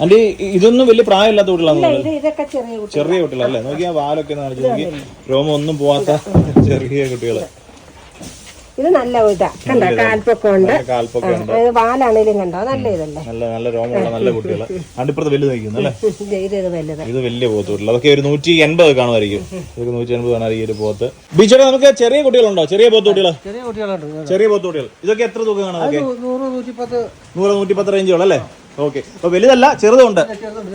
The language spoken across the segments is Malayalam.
ആന്റി ഇതൊന്നും വലിയ പ്രായമില്ലാത്ത കുട്ടികളാണ് ഇത് ഇതൊക്കെ ചെറിയ കുട്ടികൾ ചെറിയ കുട്ടികളല്ലേ നോക്കിയാ വാലൊക്കെ ഒന്ന് നോക്കി. രോമം ഒന്നും പോവാത്ത ചെറിയ കുട്ടികൾ. ഇത് നല്ല ഇതാ. കണ്ടോ? കാൽപ്പൊക്കെ ഉണ്ട്. നല്ല കാൽപ്പൊക്കെ ഉണ്ട്. ഇത് വാലാണേലും കണ്ടോ? നല്ല ഇതല്ലേ? നല്ല നല്ല രോമമുള്ള നല്ല കുട്ടികളെ. ആണ്ടിപ്പുറത്ത് വലുത് നിൽക്കുന്നു അല്ലേ? ഇത് വലുത്. ഇത് വലിയ പോത്തുകൾ അതൊക്കെ ഒരു നൂറ്റി എൺപത് കാണുമായിരിക്കും. ഇതൊക്കെ നൂറ്റി എൺപത് കാണുമായിരിക്കും ഒരു പോത്ത്. ബീച്ചോടെ നമുക്ക് ചെറിയ കുട്ടികളുണ്ടോ? ചെറിയ പോത്ത് കുട്ടികൾ ചെറിയ കുട്ടികളുണ്ട്. ചെറിയ പോത്ത് കുട്ടികൾ ഇതൊക്കെ എത്ര തൂക്കം കാണും നൂറ് നൂറ്റിപ്പത്ത്. നൂറ് നൂറ്റി പത്ത് റേഞ്ചുകൾ അല്ലേ? ഓക്കെ. അപ്പൊ വലുതല്ല ചെറുതുണ്ട്.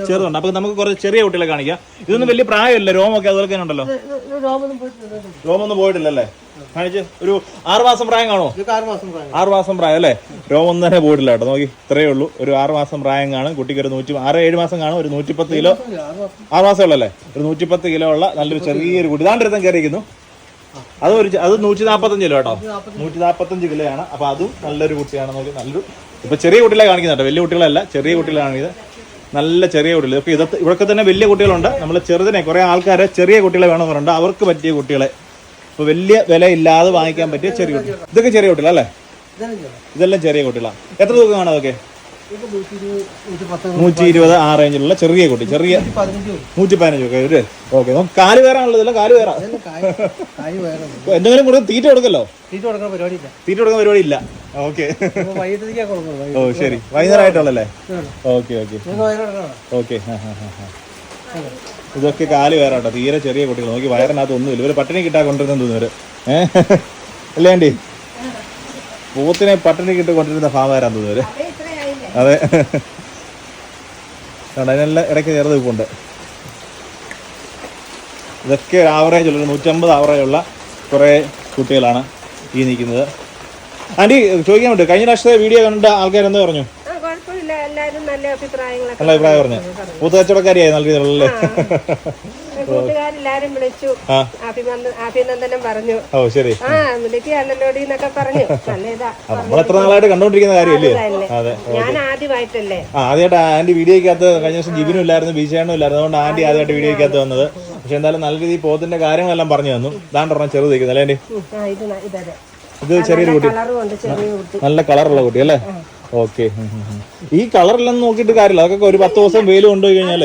ചെറുതുണ്ട്. അപ്പൊ നമുക്ക് കുറച്ച് ചെറിയ കുട്ടികളെ കാണിക്കാം. ഇതൊന്നും വലിയ പ്രായമില്ല? രോമൊക്കെ അതുപോലെ തന്നെ ഉണ്ടല്ലോ. രോമൊന്നും പോയിട്ടില്ല രോമൊന്നും പോയിട്ടില്ലല്ലേ? കാണിച്ച് ഒരു ആറ് മാസം പ്രായം കാണോ ആറ് മാസം പ്രായം. അല്ലേ? രോമൊന്നും തന്നെ പോയിട്ടില്ല കേട്ടോ. നോക്കി ഇത്രയേ ഉള്ളൂ. ഒരു ആറ് മാസം പ്രായം കാണും. കുട്ടിക്ക് ഒരു നൂറ്റി ആറ് ഏഴ് മാസം കാണും. ഒരു നൂറ്റിപ്പത്ത് കിലോ ആറ് മാസം ഉള്ളല്ലേ? ഒരു നൂറ്റിപ്പത്ത് കിലോ ഉള്ള നല്ലൊരു ചെറിയൊരു കുട്ടി. ഇതാണ്ട് അടുത്തും കയറിയിരിക്കുന്നു. അത് ഒരു അത് നൂറ്റി നാപ്പത്തഞ്ച് കിലോ കേട്ടോ. നൂറ്റി നാപ്പത്തഞ്ച് കിലോ ആണ് അപ്പൊ അതും നല്ലൊരു കുട്ടിയാണ്. നോക്കി നല്ലൊരു ഇപ്പൊ ചെറിയ കുട്ടികളെ കാണിക്കുന്നുണ്ട് വലിയ കുട്ടികളല്ല ചെറിയ കുട്ടികളാണ് ഇത് നല്ല ചെറിയ കുട്ടികൾ ഇപ്പൊ ഇതൊക്കെ ഇവിടൊക്കെ തന്നെ വലിയ കുട്ടികളുണ്ട്. നമ്മൾ ചെറുതിനെ കുറേ ആൾക്കാരെ ചെറിയ കുട്ടികളെ വേണമെന്ന് പറഞ്ഞിട്ട് അവർക്ക് പറ്റിയ കുട്ടികളെ. ഇപ്പൊ വലിയ വില ഇല്ലാതെ വാങ്ങിക്കാൻ പറ്റിയ ചെറിയ കുട്ടികൾ ഇതൊക്കെ ചെറിയ കുട്ടികളല്ലേ? ഇതെല്ലാം ചെറിയ കുട്ടികളാണ് എത്ര തൂക്കം കാണും അതൊക്കെ? നൂറ്റി ഇരുപത് ആ റേഞ്ചിലുള്ള ചെറിയ കുട്ടി ചെറിയ നൂറ്റി പതിനഞ്ച് ഒക്കെ ഒരു ഓക്കെ നമുക്ക് കാൽ വേറാണല്ലോ കാൽ വേറാ. എന്തെങ്കിലും കൊടുക്കും തീറ്റ കൊടുക്കല്ലോ? തീറ്റ കൊടുക്കുന്ന പരിപാടി തീറ്റ കൊടുക്കുന്ന പരിപാടി ഇല്ല. ഓക്കെ. ഓ ശരി. വൈകുന്നേരമായിട്ടുള്ളല്ലേ. Okay okay. ഓക്കെ ഇതൊക്കെ കാൽ വേറെ കേട്ടോ തീരെ ചെറിയ കുട്ടികൾ. നോക്കി വയറിനകത്ത് ഒന്നുമില്ല. ഇവർ പട്ടിണി കിട്ടാ കൊണ്ടിരുന്ന തോന്നുന്നു ഏഹ് അല്ലേ ആണ്ടി പൂത്തിനെ പട്ടിണി കിട്ടി കൊണ്ടിരുന്ന ഫാമാരാന്ന് തോന്നുന്നു അതെ. അതിനെല്ലാം ഇടയ്ക്ക് ചേർത്ത് നിൽപ്പുണ്ട് ഇതൊക്കെ ഒരു ആവറേജ് ഉള്ള നൂറ്റമ്പത് ആവറേജ് ഉള്ള കുറേ കുട്ടികളാണ് ഈ നിൽക്കുന്നത്. ആന്റി ചോദിക്കാൻ പറ്റും കഴിഞ്ഞ പ്രാവശ്യത്തെ വീഡിയോ കണ്ട ആൾക്കാർ എന്താ പറഞ്ഞു? നല്ല അഭിപ്രായം പറഞ്ഞു. പൂത്ത കച്ചവടക്കാരിയായി നല്ല രീതിയിലുള്ളല്ലേ? കൂട്ടുകാരെല്ലാരും വിളിച്ചു. അഭിനന്ദനം പറഞ്ഞു. ഓ ശരി. ആ വിളിക്കുകയാണല്ലോടി എന്നൊക്കെ പറഞ്ഞു. നല്ലതാ നമ്മൾ എത്ര നാളായിട്ട് കണ്ടോണ്ടിരിക്കുന്ന കാര്യമല്ലേ? അതെ ഞാൻ ആദ്യമായിട്ടല്ലേ? ആദ്യമായിട്ട് ആന്റി വീഡിയോക്കകത്ത് കഴിഞ്ഞ ദിവസം ജിബിനും ഇല്ലായിരുന്നു ബീച്ചാണും ഇല്ലായിരുന്നു. അതുകൊണ്ട് ആന്റി ആദ്യമായിട്ട് വീഡിയോക്കകത്ത് വന്നത്. പക്ഷെ എന്തായാലും നല്ല രീതിയിൽ പോത്തിന്റെ കാര്യങ്ങളെല്ലാം പറഞ്ഞു തന്നു. ദാണ്ട് പറഞ്ഞ ചെറുത് അല്ലേ ആന്റി? ഇത് ചെറിയൊരു കുട്ടി. കളറും ഉണ്ട് ചെറിയ കുട്ടി. നല്ല കളറുള്ള കുട്ടി അല്ലേ? ഓക്കെ. ഈ കളറിലൊന്നും നോക്കിയിട്ട് കാര്യമില്ല. അതൊക്കെ ഒരു പത്ത് ദിവസം വെയിൽ കൊണ്ടുപോയി കഴിഞ്ഞാൽ?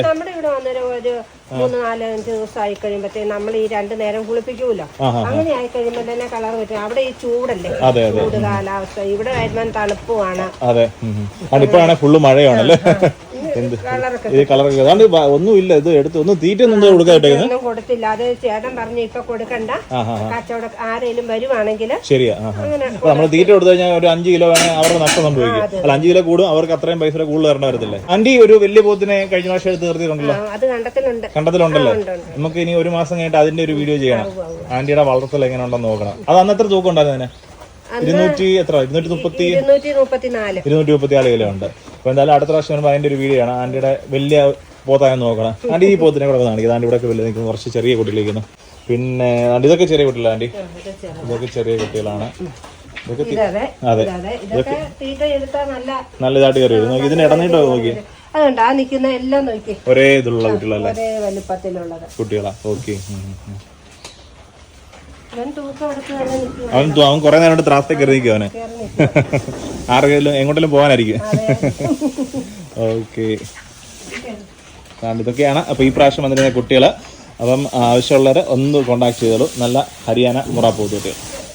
മൂന്ന് നാല് അഞ്ച് ദിവസം ആയി കഴിയുമ്പോഴത്തേ നമ്മൾ ഈ രണ്ടു നേരം കുളിപ്പിക്കൂലോ? അങ്ങനെ ആയി കഴിയുമ്പോൾ തന്നെ കളർ പറ്റും. അവിടെ ഈ ചൂടല്ലേ? ചൂട് കാലാവസ്ഥ. ഇവിടെ വരുമ്പോൾ തണുപ്പുമാണ്. അതെ. ഇപ്പോഴാണ് ഫുള്ള് മഴയാണല്ലേ? എന്ത്? ഇത് കളറൊക്കെ അതാണ്ട് ബ- ഒന്നുമില്ല ഇത് എടുത്ത് ഒന്നും തീറ്റ ഒന്നും ഒന്നും കൊടുത്തില്ല. അത് ചേട്ടൻ പറഞ്ഞു ഇപ്പൊ കൊടുക്കണ്ട. കച്ചവട ആരെങ്കിലും വരുവാണെങ്കിൽ ശരിയാ. അപ്പൊ നമ്മൾ തീറ്റ കൊടുത്തു കഴിഞ്ഞാൽ ഒരു അഞ്ച് കിലോ വേണേൽ അവർക്ക് നഷ്ടം സംഭവിക്കും. അല്ല അഞ്ച് കിലോ കൂടും അവർക്ക് അത്രയും പൈസ കൂടുതൽ തരേണ്ട വരത്തില്ലേ? ആന്റി ഒരു വലിയ പോത്തിനെ കഴിഞ്ഞ പ്രാവശ്യം എടുത്ത് നിർത്തിയിട്ടുണ്ടല്ലോ? അത് കണ്ടത്തിലുണ്ട്. കണ്ടത്തിലുണ്ടല്ലേ. നമുക്ക് ഇനി ഒരു മാസം കഴിഞ്ഞിട്ട് അതിന്റെ ഒരു വീഡിയോ ചെയ്യണം. ആന്റിയുടെ വളർത്തൽ എങ്ങനെ ഉണ്ടെന്ന് നോക്കണം. അത് അന്നത്ര തൂക്കം ഉണ്ടായിരുന്നു ഇരുന്നൂറ്റി എത്ര? ഇരുന്നൂറ്റി മുപ്പത്തി ഇരുന്നൂറ്റി മുപ്പത്തിനാല് കിലോ ഉണ്ട്. അപ്പൊ എന്തായാലും അടുത്ത പ്രാവശ്യം വരുമ്പോൾ അതിന്റെ ഒരു വീഡിയോ ആണ് ആന്റിയുടെ വലിയ പോത്തായെന്ന് നോക്കണം. ആന്റി ഈ പോത്തിനെ കൂടെ കാണിക്കുന്നത് ആന്റി ഇവിടെ വലിയ നിൽക്കുന്നു. കുറച്ച് ചെറിയ കുട്ടികളിരിക്കുന്നു. പിന്നെ ആന്റി ഇതൊക്കെ ചെറിയ കുട്ടികളാ ആന്റി? ഇതൊക്കെ ചെറിയ കുട്ടികളാണ്. ഇതൊക്കെ അതെ. ഇതൊക്കെ നല്ല ഇതായിട്ട് കയറി വരും നോക്കി ഇതിന് ഇടന്നിട്ടോ നോക്കി. അതുകൊണ്ട് ആ നിൽക്കുന്ന എല്ലാം നോക്കി. ഒരേ ഇതിലുള്ള കുട്ടികളല്ലേ? കുട്ടികളാ. ഓക്കെ ഇവൻ തൂക്കം എടുത്ത് തന്നെ നിൽക്കുക അവൻ അവൻ കുറെ നേരം ത്രാസത്തെ കയറി നിൽക്കും അവന്. ആരെങ്കിലും എങ്ങോട്ടെങ്കിലും പോകാനായിരിക്കും. ഓക്കെ. ഇതൊക്കെയാണ് അപ്പൊ ഈ പ്രാവശ്യം വന്നിരുന്ന കുട്ടികൾ. അപ്പം ആവശ്യമുള്ളവരെ ഒന്ന് കോണ്ടാക്ട് ചെയ്തോളൂ. നല്ല ഹരിയാന മുറ പോത്തുകുട്ടികൾ